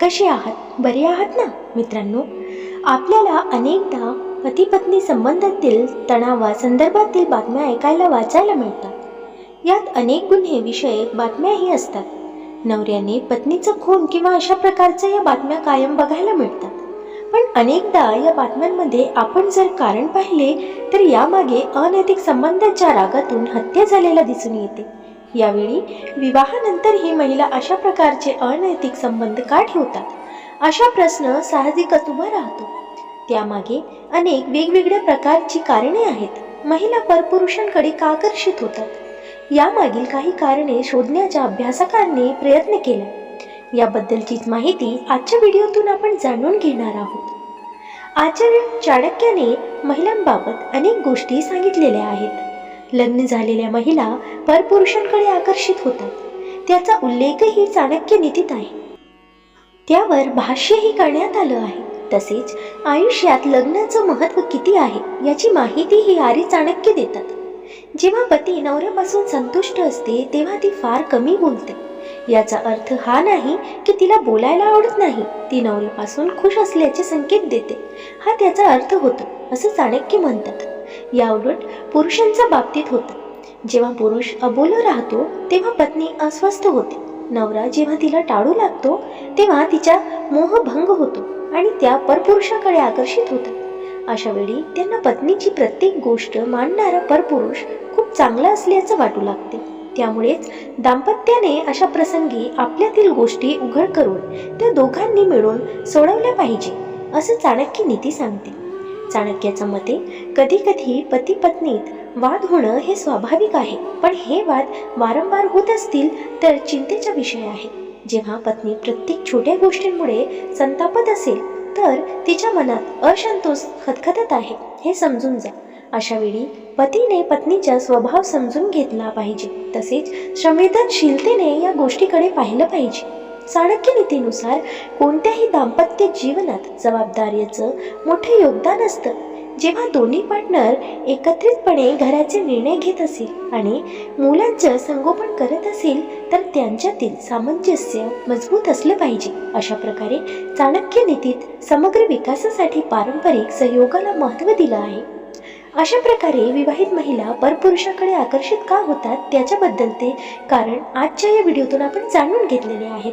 कसे आहात? बरे आहात ना? मित्रांनो आपल्याला अनेकदा पती पत्नी संबंधातील तणावासंदर्भातील बातम्या ऐकायला वाचायला मिळतात. यात अनेक गुन्हे विषयक बातम्याही असतात. नवऱ्याने पत्नीचं खून किंवा अशा प्रकारच्या या बातम्या कायम बघायला मिळतात. पण अनेकदा या बातम्यांमध्ये आपण जर कारण पाहिले तर यामागे अनैतिक संबंधाच्या रागातून हत्या झालेला दिसून येते. यावेळी विवाहानंतरही महिला अशा प्रकारचे अनैतिक संबंध का ठेवतात? अशा प्रश्न साहजिकच उभा राहतो. त्यामागे अनेक वेगवेगळ्या प्रकारची कारणे आहेत. महिला परपुरुषांकडे का आकर्षित होतात? यामागील काही कारणे शोधण्याच्या अभ्यासकांनी प्रयत्न केला. याबद्दलचीच माहिती आजच्या व्हिडिओतून आपण जाणून घेणार आहोत. आचार्य चाणक्याने महिलांबाबत अनेक गोष्टी सांगितलेल्या आहेत. लग्न झालेल्या महिला परपुरुषांकडे आकर्षित होतात. त्याचा उल्लेखही चाणक्य नीतीत आहे. त्यावर भाष्यही करण्यात आलं आहे. तसेच आयुष्यात लग्नाचं महत्त्व किती आहे याची माहिती ही आर्य चाणक्य देतात. जेव्हा पती नवऱ्यापासून संतुष्ट असते तेव्हा ती फार कमी बोलते. याचा अर्थ हा नाही की तिला बोलायला आवडत नाही. ती नवऱ्यापासून खुश असल्याचे संकेत देते. हा त्याचा अर्थ होतो असं चाणक्य म्हणतात. याउलट पुरुषांच्या बाबतीत होतं. जेव्हा पुरुष अबोल राहतो तेव्हा पत्नी अस्वस्थ होते. नवरा जेव्हा तिला टाळू लागतो तेव्हा तिचा मोहभंग होतो आणि त्या परपुरुषाकडे आकर्षित होतात. अशा वेळी त्यांना पत्नीची प्रत्येक गोष्ट मांडणारा परपुरुष खूप चांगला असल्याचं वाटू लागते. त्यामुळेच दाम्पत्याने अशा प्रसंगी आपल्यातील गोष्टी उघड करून त्या दोघांनी मिळून सोडवल्या पाहिजे असं चाणक्य नीती सांगते. चाणक्याच्या मते कधी कधी पती पत्नीत वाद होणं हे स्वाभाविक आहे. पण हे वाद वारंवार होत असतील तर चिंतेचा विषय आहे. जेव्हा पत्नी प्रत्येक छोट्या गोष्टींमुळे संतापत असेल तर तिच्या मनात असंतोष खतखतत आहे. हे समजून जा. अशा वेळी पतीने पत्नीचा स्वभाव समजून घेतला पाहिजे. तसेच संवेदनशीलतेने या गोष्टीकडे पाहिलं पाहिजे. चाणक्य नीतीनुसार कोणत्याही दाम्पत्य जीवनात जबाबदारीचं मोठं योगदान असतं. जेव्हा दोन्ही पार्टनर एकत्रितपणे घराचे निर्णय घेत असेल आणि मुलांचं संगोपन करत असेल तर त्यांच्यातील सामंजस्य मजबूत असलं पाहिजे. अशा प्रकारे चाणक्य नीतीत समग्र विकासासाठी पारंपरिक सहयोगाला महत्त्व दिलं आहे. अशा प्रकारे विवाहित महिला परपुरुषाकडे आकर्षित का होतात त्याच्याबद्दल ते कारण आजच्या या व्हिडिओतून आपण जाणून घेतलेले आहेत.